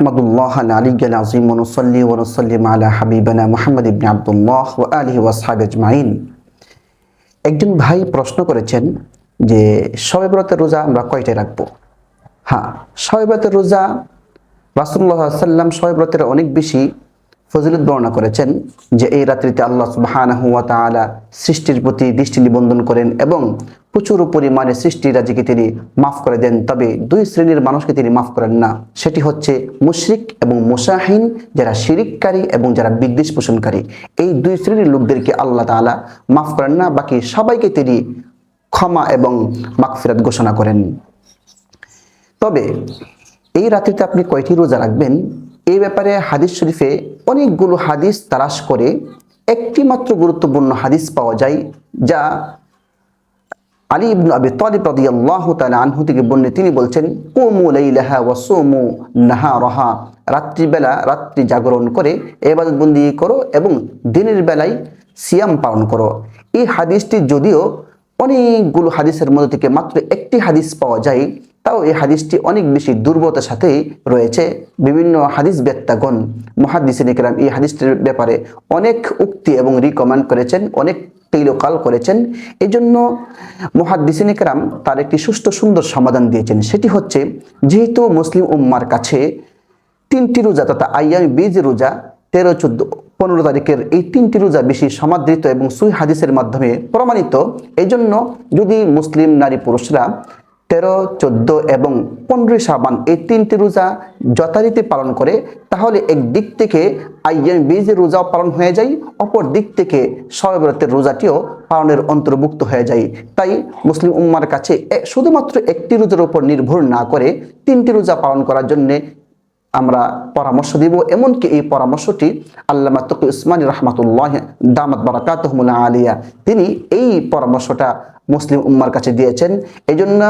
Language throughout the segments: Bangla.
نحمد الله العلي العظيم ونصلي ونسلم على حبيبنا محمد بن عبد الله وآله وأصحابه أجمعين একজন ভাই প্রশ্ন করেছেন যে শবে ব্রতের রোজা আমরা কয়টায় রাখবো হ্যাঁ শবে ব্রতের রোজা রাসুল্লাহ সাল্লাম শবে ব্রতের অনেক বেশি ফজিলত বর্ণনা করেছেন যে এই রাত্রিতে আল্লাহ সুবহানাহু ওয়া তাআলা সৃষ্টির প্রতি দৃষ্টি নিবন্ধন করেন এবং প্রচুর পরিমাণে সৃষ্টি রাজিকে তিনি মাফ করে দেন, তবে দুই শ্রেণির মানুষকে তিনি মাফ করেন না। সেটি হচ্ছে মুশরিক এবং মুসাহিন, যারা শিরিককারী এবং যারা বিদ্বেষ পোষণকারী। এই দুই শ্রেণির লোকদেরকে আল্লাহ তাআলা মাফ করেন না, বাকি সবাইকে তিনি ক্ষমা এবং মাগফিরাত ঘোষণা করেন। তবে এই রাত্রিতে আপনি কয়টি রোজা রাখবেন? এই ব্যাপারে হাদিস শরীফে অনেকগুলো হাদিস তালাশ করে একটি মাত্র গুরুত্বপূর্ণ হাদিস পাওয়া যায়, যা আলী ইবনু আবি তালিব আল্লাহ তালা আনহু থেকে বর্ণিত, তিনি বলছেন, কুমু লাইলাহা ওয়া নাহা রহা রাত্রিবেলা রাত্রি জাগরণ করে এবার বন্দি করো এবং দিনের বেলায় সিয়াম পালন করো। এই হাদিসটি যদিও অনেকগুলো হাদিসের মধ্যে থেকে মাত্র একটি হাদিস পাওয়া যায় তাও এই হাদিসটি অনেক বেশি দুর্বলতার সাথেই রয়েছে। বিভিন্ন হাদিস বেত্তাগণ মহাদিসিন ইকরাম এই হাদিসটির ব্যাপারে অনেক উক্তি এবং রিকমেন্ড করেছেন, অনেক তৈলকাল করেছেন। এই জন্য মহাদিসিন ইকরাম তার একটি সুষ্ঠু সুন্দর সমাধান দিয়েছেন। সেটি হচ্ছে, যেহেতু মুসলিম উম্মার কাছে তিনটি রোজা তথা আইয়ামি বীজ রোজা তেরো, চোদ্দ, পনেরো তারিখের এই তিনটি রোজা বেশি সমাদৃত এবং সুই হাদিসের মাধ্যমে প্রমাণিত। এই জন্য যদি মুসলিম নারী পুরুষরা তেরো, চোদ্দ এবং পনেরোই সাবান এই তিনটি রোজা যথারীতি পালন করে, তাহলে এক দিক থেকে আইএম বীজের রোজাও পালন হয়ে যায় অপর দিক থেকে সয়ব্রতের রোজাটিও পালনের অন্তর্ভুক্ত হয়ে যায়। তাই মুসলিম উম্মার কাছে শুধুমাত্র একটি রোজার উপর নির্ভর না করে তিনটি রোজা পালন করার জন্যে আমরা পরামর্শ দিব, এমনকি এই পরামর্শটি আল্লামা তকু ইসমানী রহমাতুল্লাহ দামাত বারাকাতহমুল্লা আলিয়া, তিনি এই পরামর্শটা মুসলিম উম্মার কাছে দিয়েছেন। এই জন্য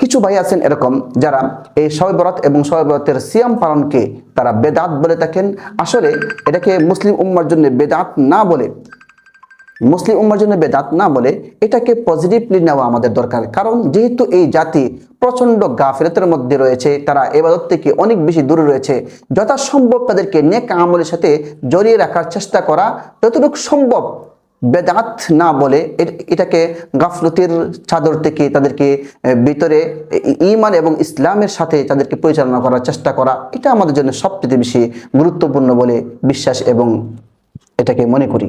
কিছু ভাই আছেন এরকম, যারা এই শবে বরাত এবং শবে বরাতের সিয়াম পালনকে তারা বেদাত বলে থাকেন। আসলে এটাকে মুসলিম উম্মার জন্য বেদাত না বলে মুসলিম উম্মার জন্য বেদাত না বলে এটাকে পজিটিভলি নেওয়া আমাদের দরকার। কারণ যেহেতু এই জাতি প্রচণ্ড গাফিলতের মধ্যে রয়েছে, তারা এবাদত থেকে অনেক বেশি দূরে রয়েছে, যথাসম্ভব তাদেরকে নেক আমলের সাথে জড়িয়ে রাখার চেষ্টা করা যতটুকু সম্ভব বেদাত না বলে এটাকে গাফলতির চাদর থেকে তাদেরকে ভিতরে ইমান এবং ইসলামের সাথে তাদেরকে পরিচালনা করার চেষ্টা করা, এটা আমাদের জন্য সবচেয়ে বেশি গুরুত্বপূর্ণ বলে বিশ্বাস এবং এটাকে মনে করি।